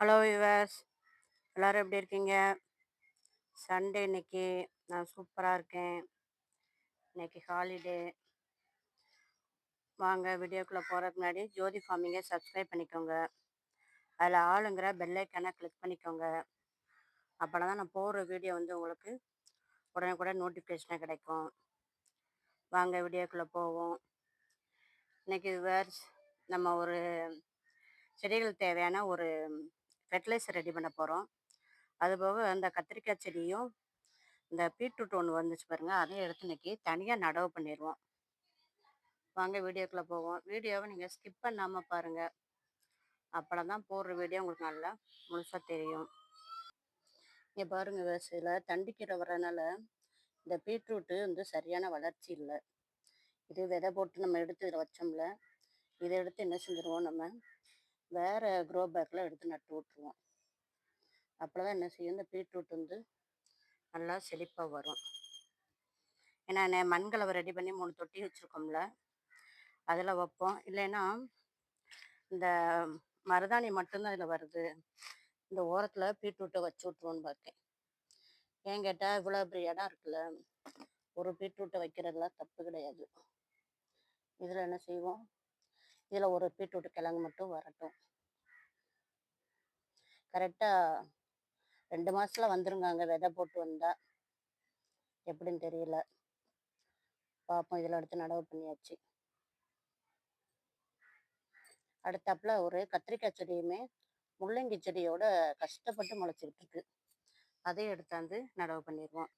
Hello yours எல்லோரும் எப்படி இருக்கீங்க? சண்டே இன்னைக்கு நான் சூப்பராக இருக்கேன். இன்னைக்கு ஹாலிடே வாங்க வீடியோக்குள்ளே போகிறதுக்கு முன்னாடி ஜோதி ஃபார்மிங்கை சப்ஸ்கிரைப் பண்ணிக்கோங்க. அதில் ஆளுங்கிற பெல்லைக்கானை கிளிக் பண்ணிக்கோங்க. அப்போனா தான் நான் போடுற வீடியோ வந்து உங்களுக்கு உடனே கூட நோட்டிஃபிகேஷனாக கிடைக்கும். வாங்க வீடியோக்குள்ளே போவோம். இன்றைக்கி விவர்ஸ் நம்ம ஒரு செடிகள் தேவையான ஒரு ஃபெர்டிலைசர் ரெடி பண்ண போகிறோம் அதுபோக அந்த கத்திரிக்காய் செடியும் இந்த பீட்ரூட் ஒன்று வந்துச்சு பாருங்கள் அதையும் எடுத்து இன்னைக்கு தனியாக நடவு பண்ணிடுவோம் வாங்க வீடியோக்குள்ளே போவோம். வீடியோவை நீங்கள் ஸ்கிப் பண்ணாமல் பாருங்கள் அப்போ தான் போடுற வீடியோ உங்களுக்கு நல்லா முழுசாக தெரியும். இங்கே பாருங்கள் விவசாயியில் தண்டிக்கிற வரனால இந்த பீட்ரூட்டு வந்து சரியான வளர்ச்சி இல்லை. இது விதை போட்டு நம்ம எடுத்து இதில் வச்சோம்ல இதை எடுத்து என்ன செஞ்சுருவோம் நம்ம? வேறு க்ரோ பேக்கில் எடுத்து நட்டு விட்ருவோம் அப்போ தான் என்ன செய்யும்? இந்த பீட்ரூட் வந்து நல்லா செழிப்பாக வரும். ஏன்னா மண்கலவை ரெடி பண்ணி மூணு தொட்டி வச்சுருக்கோம்ல அதில் வைப்போம். இல்லைன்னா இந்த மருதாணி மட்டும்தான் இதில் வருது. இந்த ஓரத்தில் பீட்ரூட்டை வச்சு விட்ருவோன்னு பார்த்தேன். ஏன் கேட்டால் இவ்வளோ பெரிய இடம் இருக்குல்ல ஒரு பீட்ரூட்டை வைக்கிறதுலாம் தப்பு கிடையாது. இதில் என்ன செய்வோம்? இதில் ஒரு பீட்ரூட் கிழங்கு மட்டும் வரட்டும். கரெக்டாக ரெண்டு மாதத்தில் வந்துருங்க அங்கே விதை போட்டு வந்தால் எப்படின்னு தெரியல. பார்ப்போம் இதில் எடுத்து நடவு பண்ணியாச்சு. அடுத்தாப்புல ஒரு கத்திரிக்காய் செடியுமே முள்ளங்கி செடியோட கஷ்டப்பட்டு முளைச்சிக்கிட்டு இருக்கு அதையும் எடுத்தாந்து நடவு பண்ணிடுவோம்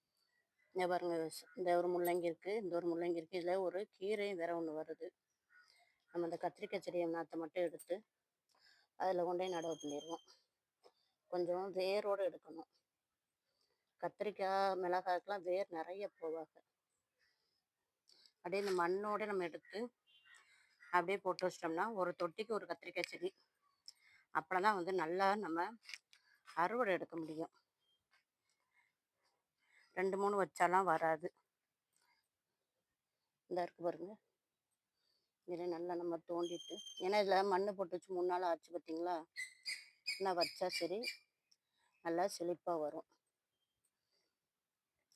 இந்த பாருங்க இந்த ஒரு முள்ளங்கி இருக்குது இந்த ஒரு முள்ளங்கி இருக்குது இதில் ஒரு கீரையும் வேற ஒன்று வருது. நம்ம அந்த கத்திரிக்காய் செடியை நாற்றை மட்டும் எடுத்து அதில் கொண்டே நடவு பண்ணிடுவோம் கொஞ்சம் வேரோடு எடுக்கணும். கத்திரிக்காய் மிளகாய்க்கெலாம் வேர் நிறைய போவாங்க. அப்படியே இந்த மண்ணோடு நம்ம எடுத்து அப்படியே போட்டு வச்சிட்டோம்னா ஒரு தொட்டிக்கு ஒரு கத்திரிக்காய் செடி அப்போ தான் வந்து நல்லா நம்ம அறுவடை எடுக்க முடியும். ரெண்டு மூணு வச்சாலாம் வராது. இந்த இருக்கு பாருங்கள் இதில் நல்லா நம்ம தோண்டிட்டு. ஏன்னா இதில் மண் போட்டு வச்சு மூணு நாள் ஆச்சு பார்த்தீங்களா நான் வச்சா சரி நல்லா செழிப்பாக வரும்.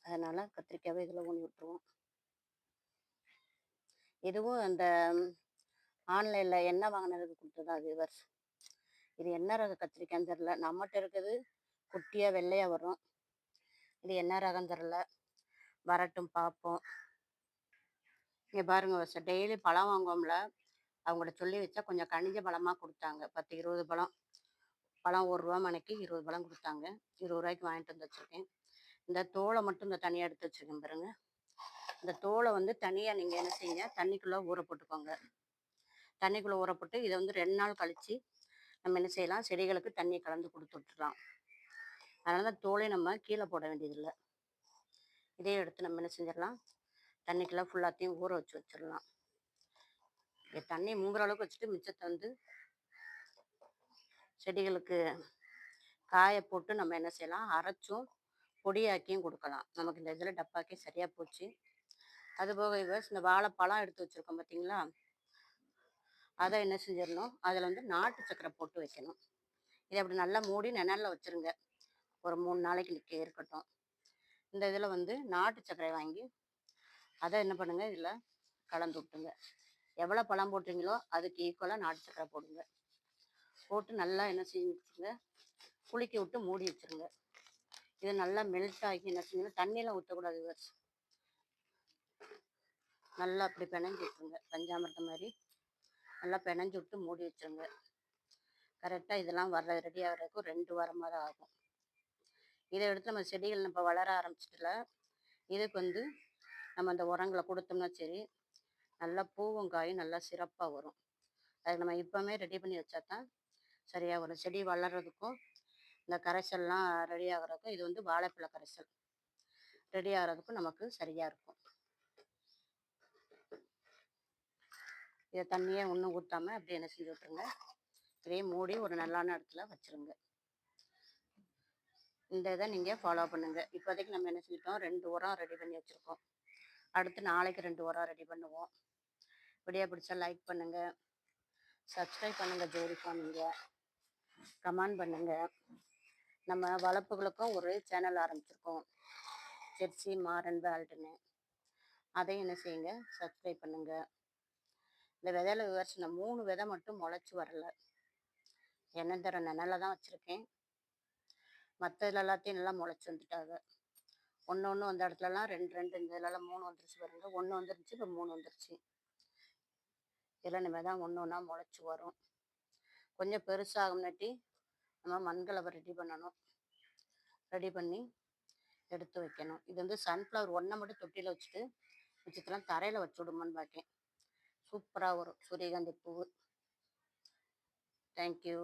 அதனால் கத்திரிக்காயை இதில் ஊனி விட்டுருவோம். இதுவும் அந்த ஆன்லைனில் எண்ணெய் வாங்கினதுக்கு கொடுத்ததா விவர்ஸ். இது என்ன ரக கத்திரிக்காய்ன்னு தெரில நம்மகிட்ட இருக்குது குட்டியாக வெள்ளையாக வரும். இது என்ன ரகம் தெரில வரட்டும் பார்ப்போம் இங்கே பாருங்க சார் டெய்லி பழம் வாங்குவோம்ல அவங்கள்ட்ட சொல்லி வச்சா கொஞ்சம் கனிஞ்ச பழமாக கொடுத்தாங்க. பத்து இருபது பழம். பழம் ஒரு ரூபா மணிக்கு இருபது பழம் கொடுத்தாங்க. இருபது ரூபாய்க்கு வாங்கிட்டு வந்து வச்சுருக்கேன். இந்த தோலை மட்டும் இந்த தனியாக எடுத்து வச்சுருக்கேன் பாருங்க. இந்த தோலை வந்து தனியாக நீங்கள் என்ன செய்யுங்க தண்ணிக்குள்ளே ஊற போட்டுக்கோங்க. தண்ணிக்குள்ளே ஊற போட்டு இதை வந்து ரெண்டு நாள் கழித்து நம்ம என்ன செய்யலாம் செடிகளுக்கு தண்ணி கலந்து கொடுத்து விட்டுலாம் அதனால தான் தோலை நம்ம கீழே போட வேண்டியதில்லை. இதே எடுத்து நம்ம என்ன செஞ்சிடலாம் தண்ணிக்குள்ளே ஃபுல்லாத்தையும் ஊற வச்சு வச்சிடலாம் தண்ணி மூங்குற அளவுக்கு வச்சுட்டு மிச்சத்தை வந்து செடிகளுக்கு காய போட்டு நம்ம என்ன செய்யலாம்? அரைச்சும் பொடியாக்கியும் கொடுக்கலாம். நமக்கு இந்த இதில் டப்பாக்கி சரியாக போச்சு. அதுபோக இவ இந்த வாழைப்பழம் எடுத்து வச்சுருக்கோம் பார்த்தீங்களா அதை என்ன செஞ்சிடணும் அதில் வந்து நாட்டு சக்கரை போட்டு வைக்கணும். இதை அப்படி நல்லா மூடி நிழலில் வச்சுருங்க. ஒரு மூணு நாளைக்கு நிற்க இருக்கட்டும். இந்த இதில் வந்து நாட்டு சக்கரை வாங்கி அதை என்ன பண்ணுங்கள் இதில் கலந்து விட்டுங்க எவ்வளோ பழம் போட்டுறீங்களோ அதுக்கு ஈக்குவலாக நாட்டு சக்கரை போடுங்க. போட்டு நல்லா என்ன செஞ்சுருங்க குளிக்க விட்டு மூடி வச்சுருங்க. இது நல்லா மெல்ட் ஆகி என்ன செய்யுங்க தண்ணியெலாம் ஊற்றக்கூடாது நல்லா அப்படி பிணைஞ்சு விட்டுருங்க. பஞ்சாமிரதம் மாதிரி நல்லா பிணைஞ்சு விட்டு மூடி வச்சுருங்க. கரெக்டாக இதெல்லாம் வர ரெடி ஆகிறதுக்கு ரெண்டு வாரமாக தான் ஆகும். இதை எடுத்து நம்ம செடிகள் இப்போ வளர ஆரம்பிச்சிட்டுல இதுக்கு வந்து நம்ம அந்த உரங்களை கொடுத்தோம்னா சரி நல்லா பூவும் காயும் நல்லா சிறப்பாக வரும். அதுக்கு நம்ம இப்போவுமே ரெடி பண்ணி வச்சா தான் சரியாக வரும். செடி வளர்கிறதுக்கும் இந்த கரைசல்லாம் ரெடி ஆகிறதுக்கும் இது வந்து வாழைப்பழ கரைசல். ரெடி ஆகிறதுக்கும் நமக்கு சரியாக இருக்கும். இதை தண்ணியே ஒன்றும் ஊற்றாமல் அப்படி என்ன செஞ்சு விட்ருங்க இதே மூடி ஒரு நல்லான இடத்துல வச்சுருங்க. இந்த இதை நீங்கள் ஃபாலோ பண்ணுங்கள் இப்போதைக்கு நம்ம என்ன செஞ்சிட்டோம்? ரெண்டு உரம் ரெடி பண்ணி வச்சுருக்கோம். அடுத்து நாளைக்கு ரெண்டு உரம் ரெடி பண்ணுவோம். வீடியோ பிடிச்சா லைக் பண்ணுங்கள் சப்ஸ்கிரைப் பண்ணுங்கள் ஜோடி நீங்கள் கமெண்ட் பண்ணுங்க. நம்ம வளர்ப்புகளுக்கும் ஒரு சேனல் ஆரம்பிச்சிருக்கோம். ஜெர்சி மாரன் வேல்டுன்னு. அதையும் என்ன செய்யுங்க சப்ஸ்கிரைப் பண்ணுங்க. இந்த விதையில விவரிச்சின மூணு விதை மட்டும் முளைச்சி வரல. என்ன தர நினைல தான் வச்சுருக்கேன். மற்றது எல்லாத்தையும் நல்லா முளைச்சி வந்துட்டாங்க. ஒன்று ஒன்று அந்த இடத்துலலாம் ரெண்டு ரெண்டு இந்த இதெல்லாம் மூணு வந்துருச்சு பாருங்க. ஒன்று வந்துருச்சு இப்போ மூணு வந்துருச்சு. இதெல்லாம் இனிமேல் தான் ஒன்று ஒன்றா முளைச்சி வரும். கொஞ்சம் பெருசாகும்னாட்டி நம்ம மண்கலவை ரெடி பண்ணணும். ரெடி பண்ணி எடுத்து வைக்கணும். இது வந்து சன்ஃப்ளவர் ஒன்றை மட்டும் தொட்டியில் வச்சுட்டு மிச்சத்தெல்லாம் தரையில் வச்சு விடுமான்னு பார்க்கேன் சூப்பராக வரும். சூரியகாந்தி பூ. தேங்க்யூ